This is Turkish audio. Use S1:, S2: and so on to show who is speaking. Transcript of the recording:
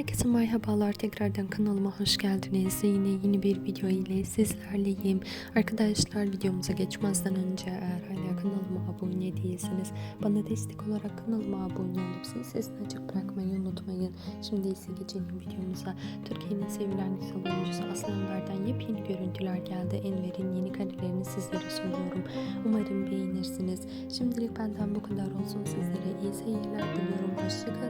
S1: Herkese merhabalar tekrardan kanalıma hoş geldiniz. Yine yeni bir video ile sizlerleyim. Arkadaşlar videomuza geçmezden önce eğer hala kanalıma abone değilseniz bana destek olarak kanalıma abone olup zil sesini açık bırakmayı unutmayın. Şimdi ise geçelim videomuza. Türkiye'nin sevilen güzel oyuncusu Aslı Enver'den yepyeni görüntüler geldi. Enver'in yeni karelerini sizlere sunuyorum. Umarım beğenirsiniz. Şimdilik benden bu kadar olsun. Sizlere iyi seyirler diliyorum. Hoşçakalın.